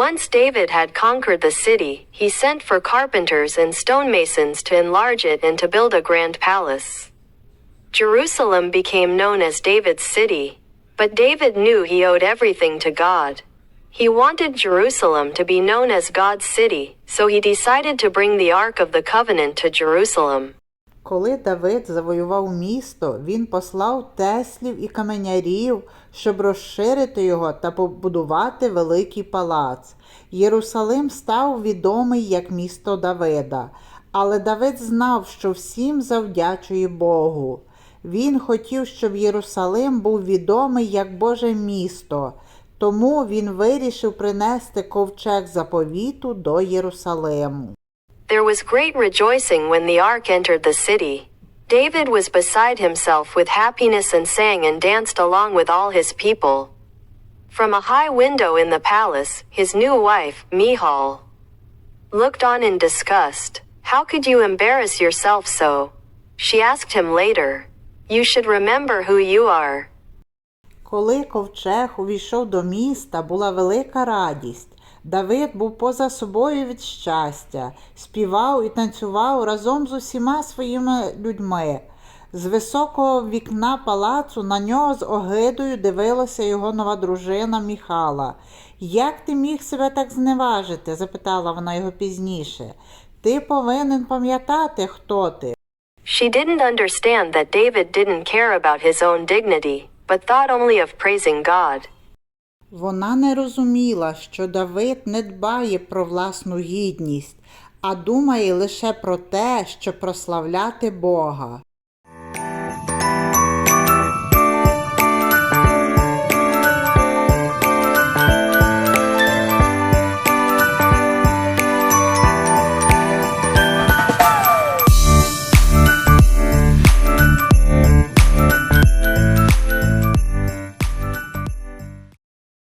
Once David had conquered the city, he sent for carpenters and stonemasons to enlarge it and to build a grand palace. Jerusalem became known as David's city. But David knew he owed everything to God. He wanted Jerusalem to be known as God's city, so he decided to bring the Ark of the Covenant to Jerusalem. Коли Давид завоював місто, він послав теслів і каменярів, щоб розширити його та побудувати великий палац. Єрусалим став відомий як місто Давида, але Давид знав, що всім завдячує Богу. Він хотів, щоб Єрусалим був відомий як Боже місто, тому він вирішив принести ковчег заповіту до Єрусалиму. There was great rejoicing when the ark entered the city. David was beside himself with happiness and sang and danced along with all his people. From a high window in the palace, his new wife, Michal, looked on in disgust. How could you embarrass yourself so? She asked him later. You should remember who you are. Коли ковчег увійшов до міста, була велика радість. Давид був поза собою від щастя, співав і танцював разом з усіма своїми людьми. З високого вікна палацу на нього з огидою дивилася його нова дружина Міхала. Як ти міг себе так зневажити? запитала вона його пізніше. Ти повинен пам'ятати, хто ти. She didn't understand that David didn't care about his own dignity, but thought only of praising God. Вона не розуміла, що Давид не дбає про власну гідність, а думає лише про те, щоб прославляти Бога.